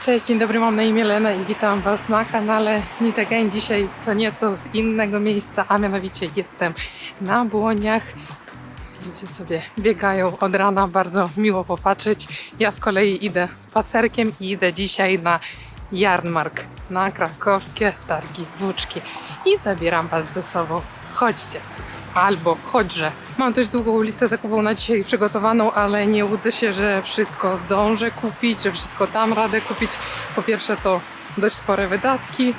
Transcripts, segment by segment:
Cześć, dzień dobry, mam na imię Lena i witam Was na kanale Need Again. Dzisiaj co nieco z innego miejsca, a mianowicie jestem na Błoniach. Ludzie sobie biegają od rana, bardzo miło popatrzeć. Ja z kolei idę spacerkiem i idę dzisiaj na Jarmark, na krakowskie targi włóczki i zabieram Was ze sobą. Chodźcie! Albo chodźże. Mam dość długą listę zakupów na dzisiaj przygotowaną, ale nie łudzę się, że wszystko zdążę kupić, że wszystko dam radę kupić. Po pierwsze to dość spore wydatki,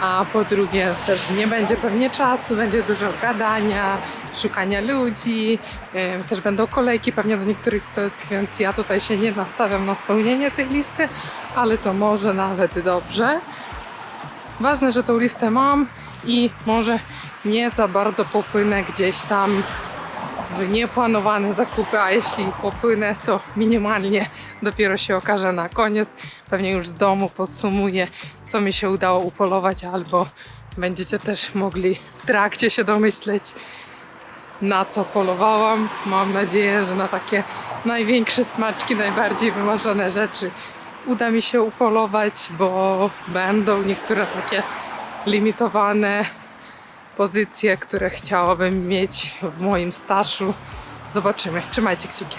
a po drugie też nie będzie pewnie czasu, będzie dużo gadania, szukania ludzi, też będą kolejki pewnie do niektórych stoisk, więc ja tutaj się nie nastawiam na spełnienie tej listy, ale to może nawet dobrze. Ważne, że tą listę mam i może nie za bardzo popłynę gdzieś tam w nieplanowane zakupy, a jeśli popłynę, to minimalnie dopiero się okaże na koniec. Pewnie już z domu podsumuję, co mi się udało upolować, albo będziecie też mogli w trakcie się domyśleć, na co polowałam. Mam nadzieję, że na takie największe smaczki, najbardziej wymarzone rzeczy uda mi się upolować, bo będą niektóre takie limitowane pozycje, które chciałabym mieć w moim staszu. Zobaczymy. Trzymajcie kciuki.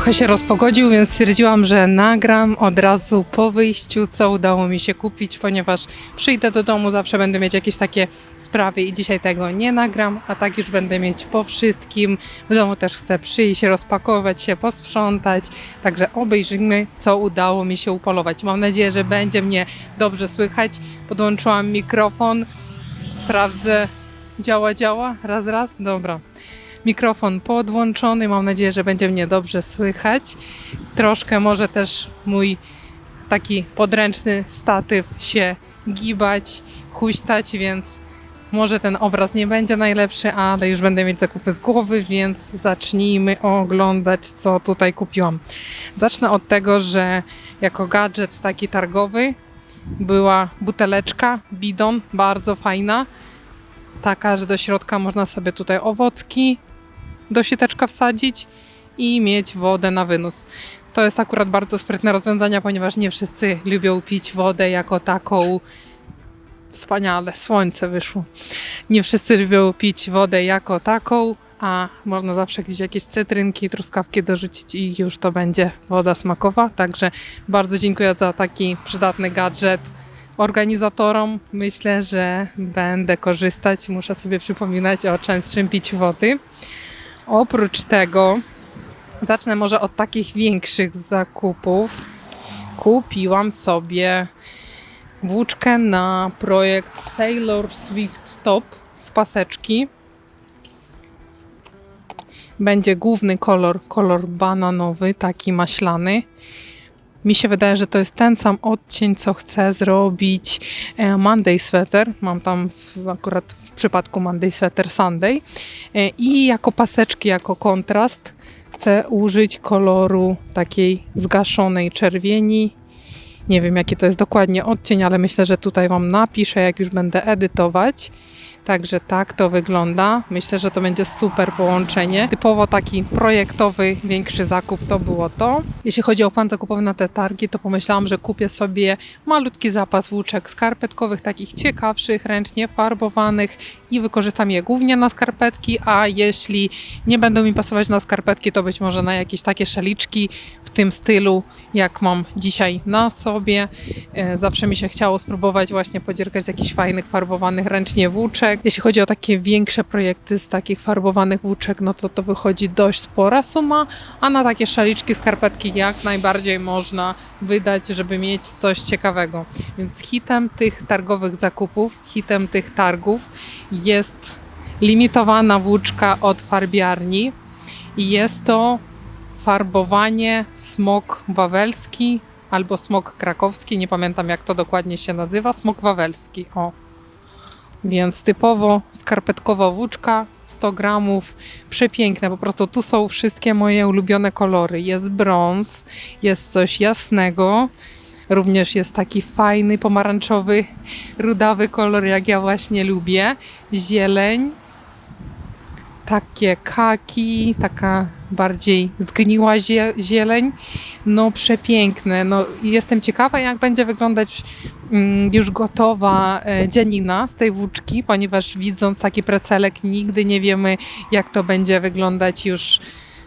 Trochę się rozpogodził, więc stwierdziłam, że nagram od razu po wyjściu, co udało mi się kupić, ponieważ przyjdę do domu, zawsze będę mieć jakieś takie sprawy i dzisiaj tego nie nagram, a tak już będę mieć po wszystkim. W domu też chcę przyjść, rozpakować się, posprzątać, także obejrzyjmy, co udało mi się upolować. Mam nadzieję, że będzie mnie dobrze słychać. Podłączyłam mikrofon, sprawdzę, działa, działa, raz, raz, dobra mikrofon podłączony. Mam nadzieję, że będzie mnie dobrze słychać. Troszkę może też mój taki podręczny statyw się gibać, huśtać, więc może ten obraz nie będzie najlepszy, ale już będę mieć zakupy z głowy, więc zacznijmy oglądać, co tutaj kupiłam. Zacznę od tego, że jako gadżet taki targowy była buteleczka, bidon, bardzo fajna. Taka, że do środka można sobie tutaj owocki, do sieteczka wsadzić i mieć wodę na wynos. To jest akurat bardzo sprytne rozwiązanie, ponieważ nie wszyscy lubią pić wodę jako taką. Wspaniale, słońce wyszło. Nie wszyscy lubią pić wodę jako taką, a można zawsze gdzieś jakieś cytrynki, truskawki dorzucić i już to będzie woda smakowa. Także bardzo dziękuję za taki przydatny gadżet organizatorom. Myślę, że będę korzystać. Muszę sobie przypominać o częstszym piciu wody. Oprócz tego zacznę może od takich większych zakupów. Kupiłam sobie włóczkę na projekt Sailor Swift Top w paseczki. Będzie główny kolor, kolor bananowy, taki maślany. Mi się wydaje, że to jest ten sam odcień, co chcę zrobić e, Monday Sweater. Mam tam akurat w przypadku Monday Sweater Sunday. E, I jako paseczki, jako kontrast chcę użyć koloru takiej zgaszonej czerwieni. Nie wiem, jaki to jest dokładnie odcień, ale myślę, że tutaj Wam napiszę, jak już będę edytować. Także tak to wygląda. Myślę, że to będzie super połączenie. Typowo taki projektowy, większy zakup to było to. Jeśli chodzi o plan zakupowy na te targi, to pomyślałam, że kupię sobie malutki zapas włóczek skarpetkowych, takich ciekawszych, ręcznie farbowanych i wykorzystam je głównie na skarpetki, a jeśli nie będą mi pasować na skarpetki, to być może na jakieś takie szaliczki w tym stylu, jak mam dzisiaj na sobie. E, Zawsze mi się chciało spróbować właśnie podziergać z jakichś fajnych, farbowanych ręcznie włóczek. Jeśli chodzi o takie większe projekty z takich farbowanych włóczek, no to to wychodzi dość spora suma, a na takie szaliczki, skarpetki jak najbardziej można wydać, żeby mieć coś ciekawego. Więc hitem tych targowych zakupów, hitem tych targów jest limitowana włóczka od farbiarni i jest to farbowanie smok wawelski albo smok krakowski, nie pamiętam jak to dokładnie się nazywa, smok wawelski, o. Więc typowo skarpetkowa włóczka, 100 gramów, przepiękne, po prostu tu są wszystkie moje ulubione kolory. Jest brąz, jest coś jasnego, również jest taki fajny, pomarańczowy, rudawy kolor, jak ja właśnie lubię, zieleń, takie kaki, taka bardziej zgniła zie- zieleń, no przepiękne. No, jestem ciekawa, jak będzie wyglądać mm, już gotowa e, dzianina z tej włóczki, ponieważ widząc taki precelek nigdy nie wiemy, jak to będzie wyglądać już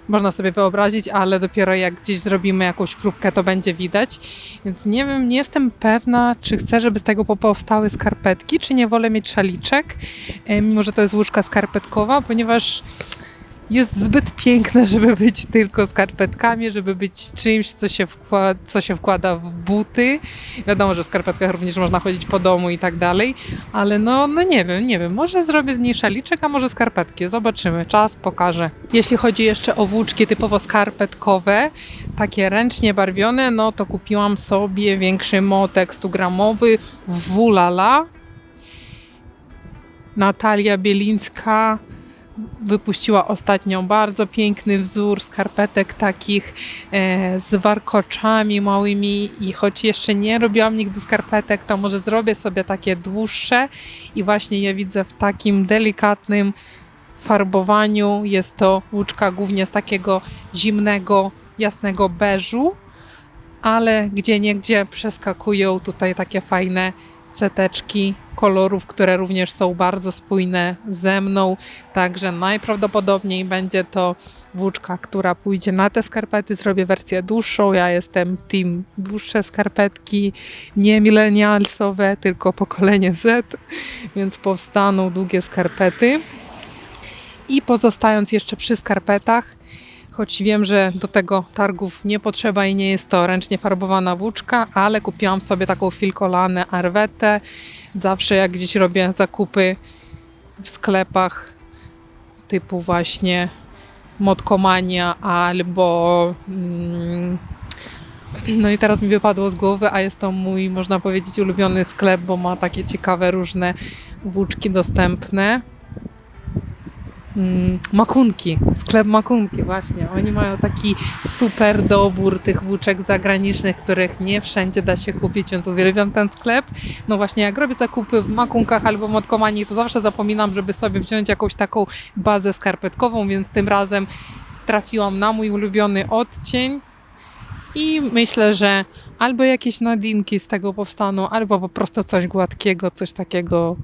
można sobie wyobrazić, ale dopiero jak gdzieś zrobimy jakąś próbkę, to będzie widać. Więc nie wiem, nie jestem pewna, czy chcę, żeby z tego powstały skarpetki, czy nie wolę mieć szaliczek, mimo że to jest łóżka skarpetkowa, ponieważ jest zbyt piękne, żeby być tylko skarpetkami, żeby być czymś, co się, wkłada, co się wkłada w buty. Wiadomo, że w skarpetkach również można chodzić po domu i tak dalej, ale no, no nie wiem, nie wiem, może zrobię z niej szaliczek, a może skarpetki, zobaczymy, czas pokaże. Jeśli chodzi jeszcze o włóczki typowo skarpetkowe, takie ręcznie barwione, no to kupiłam sobie większy motek 100 gramowy Wulala. Natalia Bielińska wypuściła ostatnio bardzo piękny wzór skarpetek takich e, z warkoczami małymi i choć jeszcze nie robiłam nigdy skarpetek, to może zrobię sobie takie dłuższe i właśnie je widzę w takim delikatnym farbowaniu. Jest to łuczka głównie z takiego zimnego, jasnego beżu, ale gdzie niegdzie przeskakują tutaj takie fajne seteczki kolorów, które również są bardzo spójne ze mną. Także najprawdopodobniej będzie to włóczka, która pójdzie na te skarpety. Zrobię wersję dłuższą. Ja jestem team dłuższe skarpetki, nie milenialsowe, tylko pokolenie Z, więc powstaną długie skarpety. I pozostając jeszcze przy skarpetach, choć wiem, że do tego targów nie potrzeba i nie jest to ręcznie farbowana włóczka, ale kupiłam sobie taką filkolanę Arwetę. Zawsze jak gdzieś robię zakupy w sklepach typu właśnie Motkomania albo mm, no i teraz mi wypadło z głowy, a jest to mój, można powiedzieć, ulubiony sklep, bo ma takie ciekawe różne włóczki dostępne. Mm, Makunki, sklep Makunki, właśnie. Oni mają taki super dobór tych włóczek zagranicznych, których nie wszędzie da się kupić, więc uwielbiam ten sklep. No właśnie, jak robię zakupy w Makunkach albo Motkomanii, to zawsze zapominam, żeby sobie wziąć jakąś taką bazę skarpetkową, więc tym razem trafiłam na mój ulubiony odcień i myślę, że albo jakieś nadinki z tego powstaną, albo po prostu coś gładkiego, coś takiego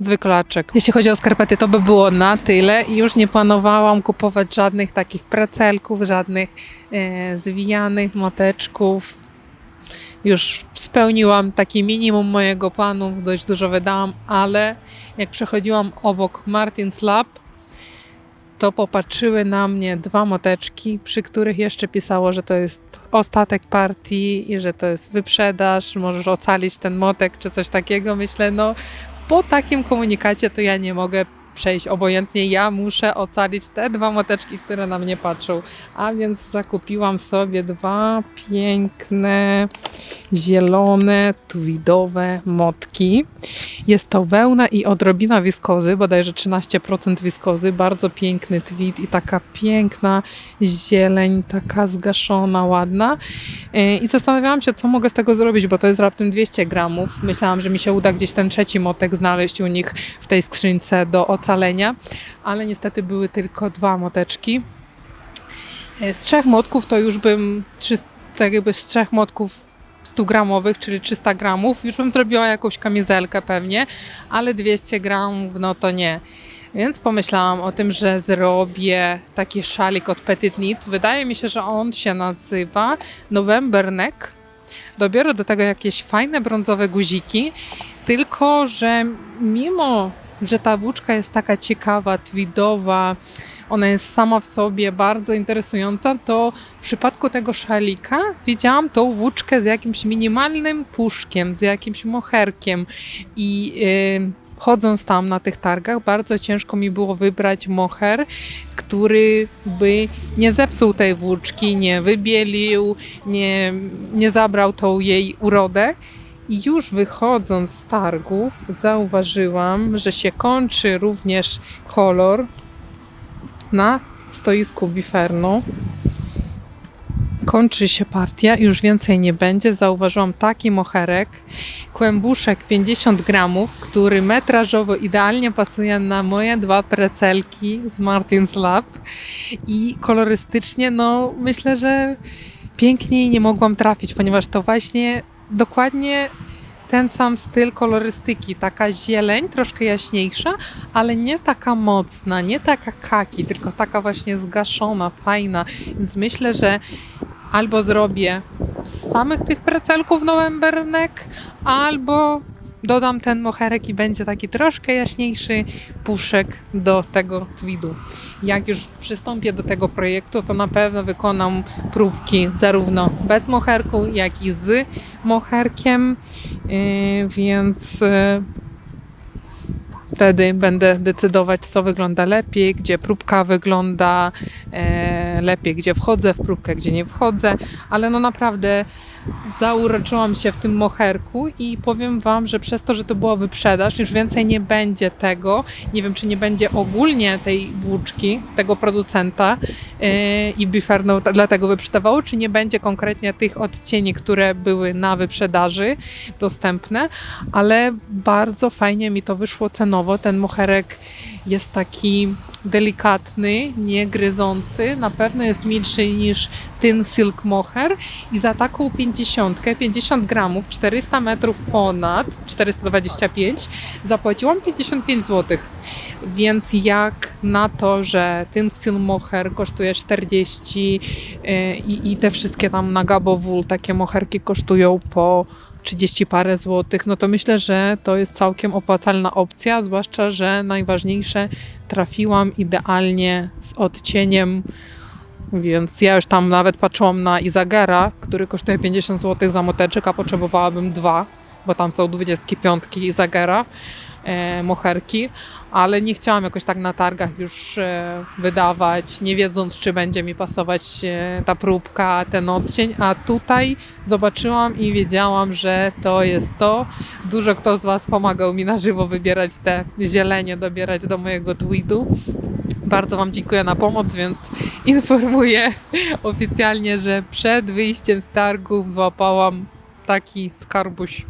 zwyklaczek. Jeśli chodzi o skarpety, to by było na tyle. I Już nie planowałam kupować żadnych takich precelków, żadnych e, zwijanych moteczków. Już spełniłam taki minimum mojego planu, dość dużo wydałam, ale jak przechodziłam obok Martin's Lab, to popatrzyły na mnie dwa moteczki, przy których jeszcze pisało, że to jest ostatek partii i że to jest wyprzedaż, możesz ocalić ten motek czy coś takiego. Myślę, no po takim komunikacie to ja nie mogę przejść obojętnie. Ja muszę ocalić te dwa moteczki, które na mnie patrzą. A więc zakupiłam sobie dwa piękne, zielone, tweedowe motki. Jest to wełna i odrobina wiskozy, bodajże 13% wiskozy. Bardzo piękny tweed i taka piękna zieleń, taka zgaszona, ładna. Yy, I zastanawiałam się, co mogę z tego zrobić, bo to jest raptem 200 gramów. Myślałam, że mi się uda gdzieś ten trzeci motek znaleźć u nich w tej skrzynce do ocalenia, ale niestety były tylko dwa moteczki. Yy, Z trzech motków to już bym, tak jakby z trzech motków 100 gramowych, czyli 300 gramów, już bym zrobiła jakąś kamizelkę pewnie, ale 200 gramów, no to nie. Więc pomyślałam o tym, że zrobię taki szalik od Petit Knit. Wydaje mi się, że on się nazywa November Neck. Dobiorę do tego jakieś fajne brązowe guziki, tylko że mimo, że ta włóczka jest taka ciekawa, tweedowa, ona jest sama w sobie bardzo interesująca, to w przypadku tego szalika widziałam tą włóczkę z jakimś minimalnym puszkiem, z jakimś moherkiem i yy, chodząc tam na tych targach, bardzo ciężko mi było wybrać moher, który by nie zepsuł tej włóczki, nie wybielił, nie, nie zabrał tą jej urodę. I już wychodząc z targów, zauważyłam, że się kończy również kolor na stoisku Bifernu. Kończy się partia, już więcej nie będzie. Zauważyłam taki moherek, kłębuszek 50 gramów, który metrażowo idealnie pasuje na moje dwa precelki z Martin's Lab i kolorystycznie, no myślę, że piękniej nie mogłam trafić, ponieważ to właśnie dokładnie ten sam styl kolorystyki, taka zieleń, troszkę jaśniejsza, ale nie taka mocna, nie taka kaki, tylko taka właśnie zgaszona, fajna. Więc myślę, że albo zrobię z samych tych precelków November Neck, albo dodam ten moherek i będzie taki troszkę jaśniejszy puszek do tego tweedu. Jak już przystąpię do tego projektu, to na pewno wykonam próbki zarówno bez moherku, jak i z moherkiem, Yy, więc yy, wtedy będę decydować, co wygląda lepiej, gdzie próbka wygląda e, lepiej, gdzie wchodzę w próbkę, gdzie nie wchodzę, ale no naprawdę zauroczyłam się w tym moherku i powiem Wam, że przez to, że to była wyprzedaż, już więcej nie będzie tego. Nie wiem, czy nie będzie ogólnie tej włóczki, tego producenta yy, i Biferno dlatego wyprzedawało, czy nie będzie konkretnie tych odcieni, które były na wyprzedaży dostępne, ale bardzo fajnie mi to wyszło cenowo. Ten moherek jest taki delikatny, nie gryzący. Na pewno jest milszy niż ten Silk Mohair i za taką 50, 50 gramów, 400 metrów ponad, 425, zapłaciłam 55 zł. Więc jak na to, że ten Silk Mohair kosztuje 40 yy, i, i te wszystkie tam na Gabowul takie moherki kosztują po 30 parę złotych, no to myślę, że to jest całkiem opłacalna opcja, zwłaszcza, że najważniejsze trafiłam idealnie z odcieniem, więc ja już tam nawet patrzyłam na Izagera, który kosztuje 50 zł za moteczek, a potrzebowałabym dwa, bo tam są 25 Izagera moherki, ale nie chciałam jakoś tak na targach już e, wydawać, nie wiedząc, czy będzie mi pasować e, ta próbka, ten odcień, a tutaj zobaczyłam i wiedziałam, że to jest to. Dużo kto z Was pomagał mi na żywo wybierać te zielenie, dobierać do mojego tweetu. Bardzo Wam dziękuję na pomoc, więc informuję oficjalnie, że przed wyjściem z targów złapałam taki skarbuś.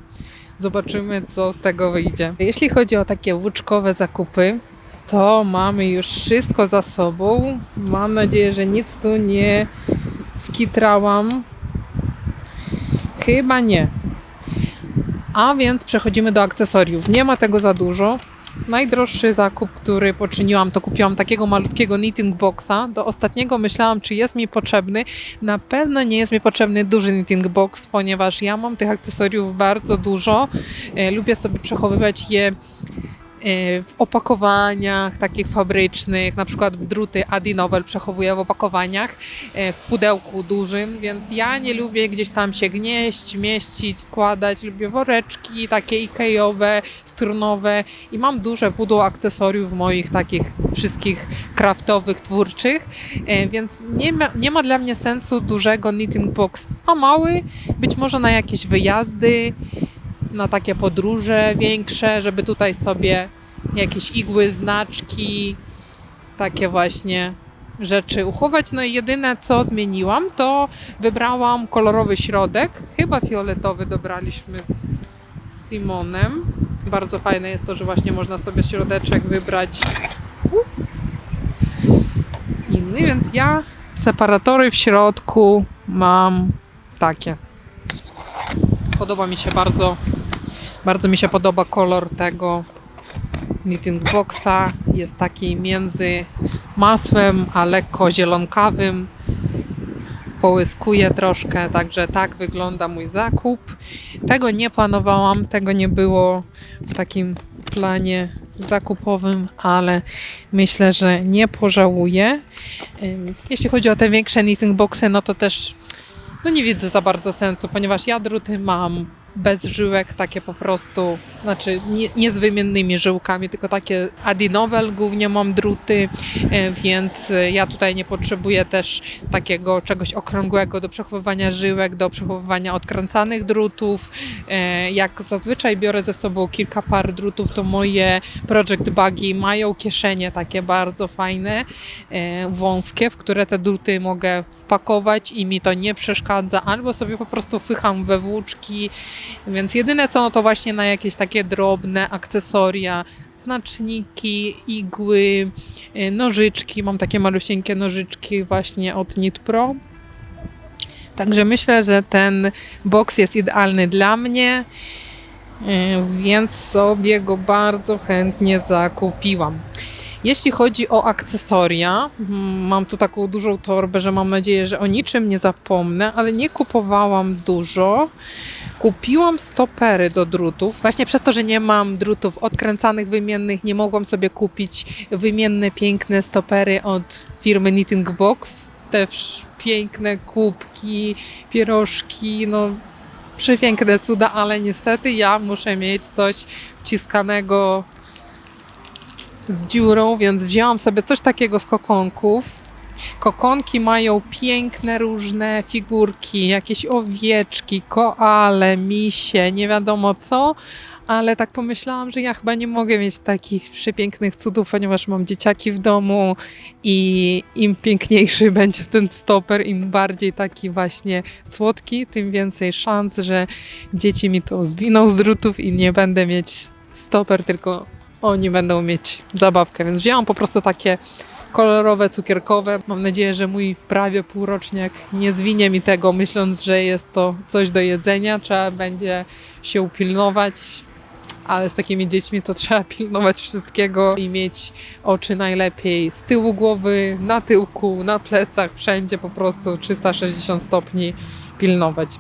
Zobaczymy, co z tego wyjdzie. Jeśli chodzi o takie włóczkowe zakupy, to mamy już wszystko za sobą. Mam nadzieję, że nic tu nie skitrałam. Chyba nie. A więc przechodzimy do akcesoriów. Nie ma tego za dużo. Najdroższy zakup, który poczyniłam, to kupiłam takiego malutkiego knitting boxa. Do ostatniego myślałam, czy jest mi potrzebny. Na pewno nie jest mi potrzebny duży knitting box, ponieważ ja mam tych akcesoriów bardzo dużo. E, Lubię sobie przechowywać je w opakowaniach takich fabrycznych, na przykład druty Adinowel przechowuję w opakowaniach e, w pudełku dużym, więc ja nie lubię gdzieś tam się gnieść, mieścić, składać. Lubię woreczki takie ikejowe, strunowe i mam duże pudło akcesoriów moich takich wszystkich kraftowych, twórczych, e, więc nie ma, nie ma dla mnie sensu dużego knitting box, a mały być może na jakieś wyjazdy, na takie podróże większe, żeby tutaj sobie jakieś igły, znaczki, takie właśnie rzeczy uchować. No i jedyne co zmieniłam, to wybrałam kolorowy środek. Chyba fioletowy dobraliśmy z Simonem. Bardzo fajne jest to, że właśnie można sobie środeczek wybrać inny, więc ja separatory w środku mam takie. Podoba mi się bardzo, bardzo mi się podoba kolor tego knitting boxa. Jest taki między masłem a lekko zielonkawym. Połyskuje troszkę, także tak wygląda mój zakup. Tego nie planowałam, tego nie było w takim planie zakupowym, ale myślę, że nie pożałuję. Jeśli chodzi o te większe knitting boxy, no to też no nie widzę za bardzo sensu, ponieważ ja druty mam bez żyłek, takie po prostu, znaczy nie, nie z wymiennymi żyłkami, tylko takie adinowel głównie mam druty, e, więc ja tutaj nie potrzebuję też takiego czegoś okrągłego do przechowywania żyłek, do przechowywania odkręcanych drutów. E, Jak zazwyczaj biorę ze sobą kilka par drutów, to moje Project Buggy mają kieszenie takie bardzo fajne, e, wąskie, w które te druty mogę wpakować i mi to nie przeszkadza, albo sobie po prostu wpycham we włóczki, więc jedyne co, no to właśnie na jakieś takie drobne akcesoria, znaczniki, igły, e, nożyczki. Mam takie malusieńkie nożyczki właśnie od Knit Pro. Także myślę, że ten box jest idealny dla mnie, e, więc sobie go bardzo chętnie zakupiłam. Jeśli chodzi o akcesoria, mm, mam tu taką dużą torbę, że mam nadzieję, że o niczym nie zapomnę, ale nie kupowałam dużo. Kupiłam stopery do drutów. Właśnie przez to, że nie mam drutów odkręcanych, wymiennych, nie mogłam sobie kupić wymienne, piękne stopery od firmy Knitting Box. Te piękne kubki, pierożki, no przepiękne cuda, ale niestety ja muszę mieć coś wciskanego z dziurą, więc wzięłam sobie coś takiego z kokonków. Kokonki mają piękne różne figurki, jakieś owieczki, koale, misie, nie wiadomo co, ale tak pomyślałam, że ja chyba nie mogę mieć takich przepięknych cudów, ponieważ mam dzieciaki w domu i im piękniejszy będzie ten stoper, im bardziej taki właśnie słodki, tym więcej szans, że dzieci mi to zwiną z drutów i nie będę mieć stoper, tylko oni będą mieć zabawkę, więc wzięłam po prostu takie kolorowe, cukierkowe. Mam nadzieję, że mój prawie półroczniak nie zwinie mi tego, myśląc, że jest to coś do jedzenia. Trzeba będzie się upilnować. Ale z takimi dziećmi to trzeba pilnować wszystkiego i mieć oczy najlepiej z tyłu głowy, na tyłku, na plecach, wszędzie po prostu 360 stopni pilnować.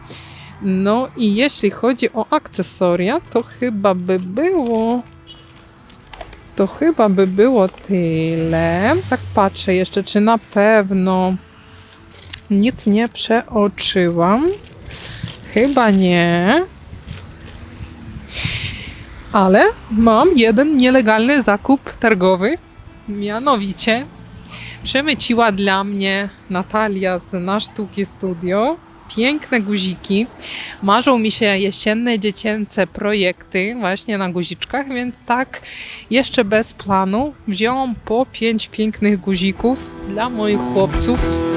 No i jeśli chodzi o akcesoria, to chyba by było. To chyba by było tyle. Tak patrzę jeszcze, czy na pewno nic nie przeoczyłam. Chyba nie. Ale mam jeden nielegalny zakup targowy. Mianowicie przemyciła dla mnie Natalia z Na Sztuki Studio piękne guziki. Marzą mi się jesienne, dziecięce projekty właśnie na guziczkach, więc tak, jeszcze bez planu wzięłam po pięć pięknych guzików dla moich chłopców.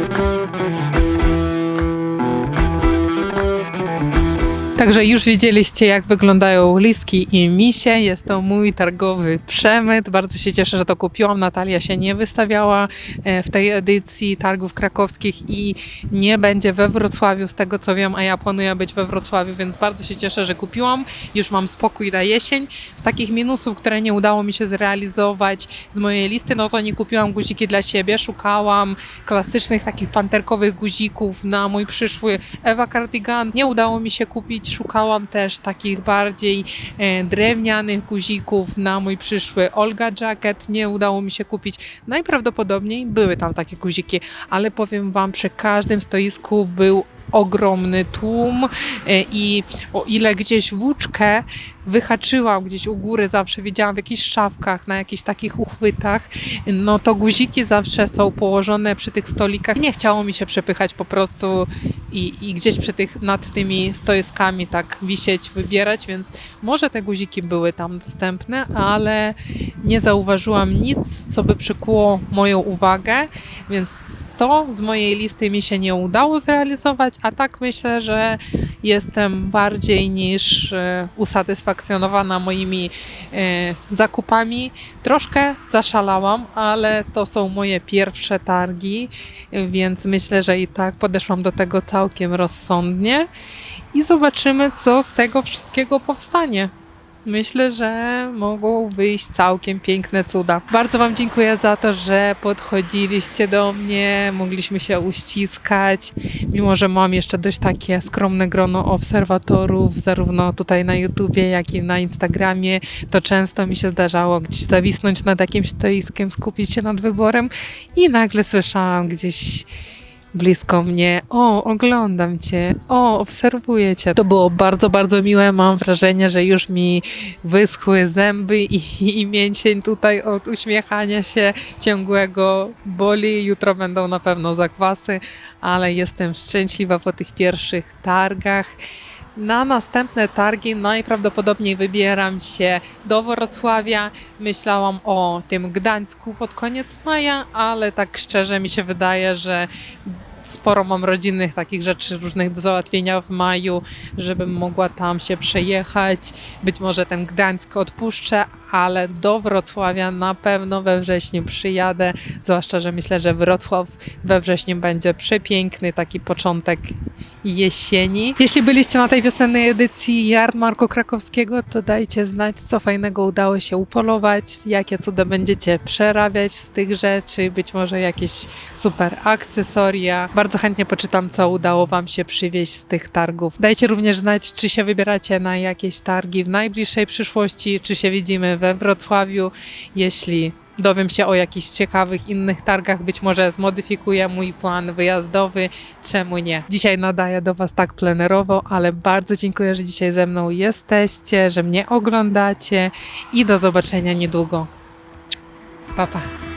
Także już widzieliście, jak wyglądają liski i misie. Jest to mój targowy przemyt. Bardzo się cieszę, że to kupiłam. Natalia się nie wystawiała e, w tej edycji targów krakowskich i nie będzie we Wrocławiu, z tego co wiem, a ja planuję być we Wrocławiu, więc bardzo się cieszę, że kupiłam. Już mam spokój na jesień. Z takich minusów, które nie udało mi się zrealizować z mojej listy, no to nie kupiłam guziki dla siebie. Szukałam klasycznych takich panterkowych guzików na mój przyszły Ewa Cardigan. Nie udało mi się kupić. Szukałam też takich bardziej e, drewnianych guzików na mój przyszły Olga Jacket. Nie udało mi się kupić. Najprawdopodobniej były tam takie guziki, ale powiem Wam, przy każdym stoisku był ogromny tłum e, i o ile gdzieś włóczkę wyhaczyłam gdzieś u góry, zawsze widziałam w jakichś szafkach, na jakichś takich uchwytach, no to guziki zawsze są położone przy tych stolikach. Nie chciało mi się przepychać po prostu i, i gdzieś przy tych, nad tymi stoiskami tak wisieć, wybierać, więc może te guziki były tam dostępne, ale nie zauważyłam nic, co by przykuło moją uwagę, więc to z mojej listy mi się nie udało zrealizować, a tak myślę, że jestem bardziej niż e, usatysfakcjonowana moimi e, zakupami. Troszkę zaszalałam, ale to są moje pierwsze targi, więc myślę, że i tak podeszłam do tego całkiem rozsądnie i zobaczymy, co z tego wszystkiego powstanie. Myślę, że mogą wyjść całkiem piękne cuda. Bardzo Wam dziękuję za to, że podchodziliście do mnie, mogliśmy się uściskać. Mimo, że mam jeszcze dość takie skromne grono obserwatorów, zarówno tutaj na YouTubie, jak i na Instagramie, to często mi się zdarzało gdzieś zawisnąć nad jakimś stoiskiem, skupić się nad wyborem i nagle słyszałam gdzieś blisko mnie. O, oglądam cię. O, obserwuję cię. To było bardzo, bardzo miłe. Mam wrażenie, że już mi wyschły zęby i, i mięsień tutaj od uśmiechania się ciągłego boli. Jutro będą na pewno zakwasy, ale jestem szczęśliwa po tych pierwszych targach. Na następne targi najprawdopodobniej wybieram się do Wrocławia. Myślałam o tym Gdańsku pod koniec maja, ale tak szczerze mi się wydaje, że sporo mam rodzinnych takich rzeczy różnych do załatwienia w maju, żebym mogła tam się przejechać. Być może ten Gdańsk odpuszczę, ale do Wrocławia na pewno we wrześniu przyjadę, zwłaszcza, że myślę, że Wrocław we wrześniu będzie przepiękny, taki początek jesieni. Jeśli byliście na tej wiosennej edycji Jarmarku Krakowskiego, to dajcie znać, co fajnego udało się upolować, jakie cuda będziecie przerabiać z tych rzeczy, być może jakieś super akcesoria. Bardzo chętnie poczytam, co udało Wam się przywieźć z tych targów. Dajcie również znać, czy się wybieracie na jakieś targi w najbliższej przyszłości, czy się widzimy we Wrocławiu. Jeśli dowiem się o jakichś ciekawych innych targach, być może zmodyfikuję mój plan wyjazdowy, czemu nie. Dzisiaj nadaję do Was tak plenerowo, ale bardzo dziękuję, że dzisiaj ze mną jesteście, że mnie oglądacie i do zobaczenia niedługo. Pa, pa.